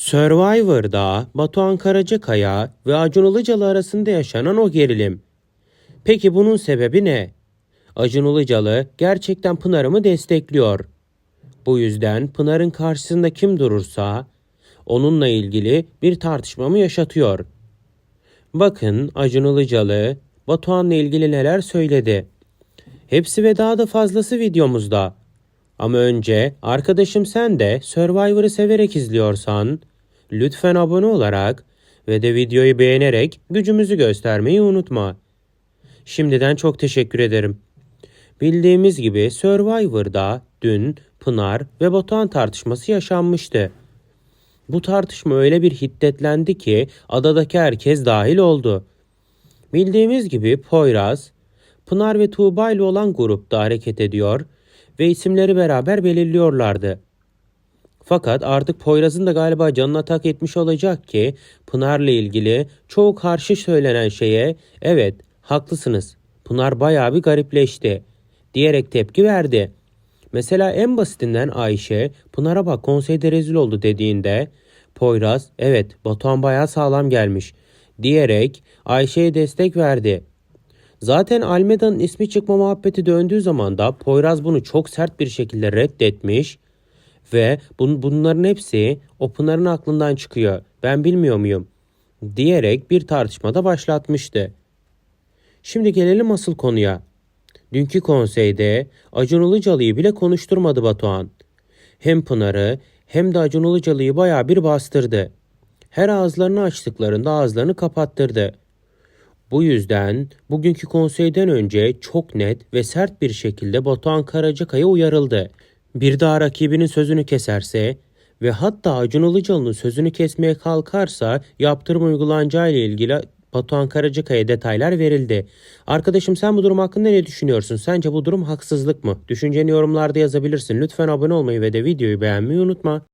Survivor'da Batuhan Karacakaya ve Acun Ilıcalı arasında yaşanan o gerilim. Peki bunun sebebi ne? Acun Ilıcalı gerçekten Pınar'ı mı destekliyor? Bu yüzden Pınar'ın karşısında kim durursa onunla ilgili bir tartışma mı yaşatıyor? Bakın Acun Ilıcalı Batuhan'la ilgili neler söyledi. Hepsi ve daha da fazlası videomuzda. Ama önce arkadaşım sen de Survivor'ı severek izliyorsan lütfen abone olarak ve de videoyu beğenerek gücümüzü göstermeyi unutma. Şimdiden çok teşekkür ederim. Bildiğimiz gibi Survivor'da dün Pınar ve Batuhan tartışması yaşanmıştı. Bu tartışma öyle bir hiddetlendi ki adadaki herkes dahil oldu. Bildiğimiz gibi Poyraz, Pınar ve Tuğba ile olan grupta hareket ediyor ve isimleri beraber belirliyorlardı. Fakat artık Poyraz'ın da galiba canına tak etmiş olacak ki Pınar'la ilgili çoğu karşı söylenen şeye evet haklısınız Pınar bayağı bir garipleşti diyerek tepki verdi. Mesela en basitinden Ayşe Pınar'a bak konseyde rezil oldu dediğinde Poyraz evet Batuhan bayağı sağlam gelmiş diyerek Ayşe'ye destek verdi. Zaten Almeda'nın ismi çıkma muhabbeti döndüğü zaman da Poyraz bunu çok sert bir şekilde reddetmiş ve bun, bunların hepsi o aklından çıkıyor. Ben bilmiyor muyum? diyerek bir tartışmada başlatmıştı. Şimdi gelelim asıl konuya. Dünkü konseyde Acun Ilıcalı'yı bile konuşturmadı Batuhan. Hem Pınar'ı hem de Acun Ilıcalı'yı bayağı bir bastırdı. Her ağızlarını açtıklarında ağızlarını kapattırdı. Bu yüzden bugünkü konseyden önce çok net ve sert bir şekilde Batuhan Karacakaya uyarıldı. Bir daha rakibinin sözünü keserse ve hatta Acun Ilıcalı'nın sözünü kesmeye kalkarsa yaptırım uygulanacağı ile ilgili Batuhan Karacakaya detaylar verildi. Arkadaşım sen bu durum hakkında ne düşünüyorsun? Sence bu durum haksızlık mı? Düşünceni yorumlarda yazabilirsin. Lütfen abone olmayı ve de videoyu beğenmeyi unutma.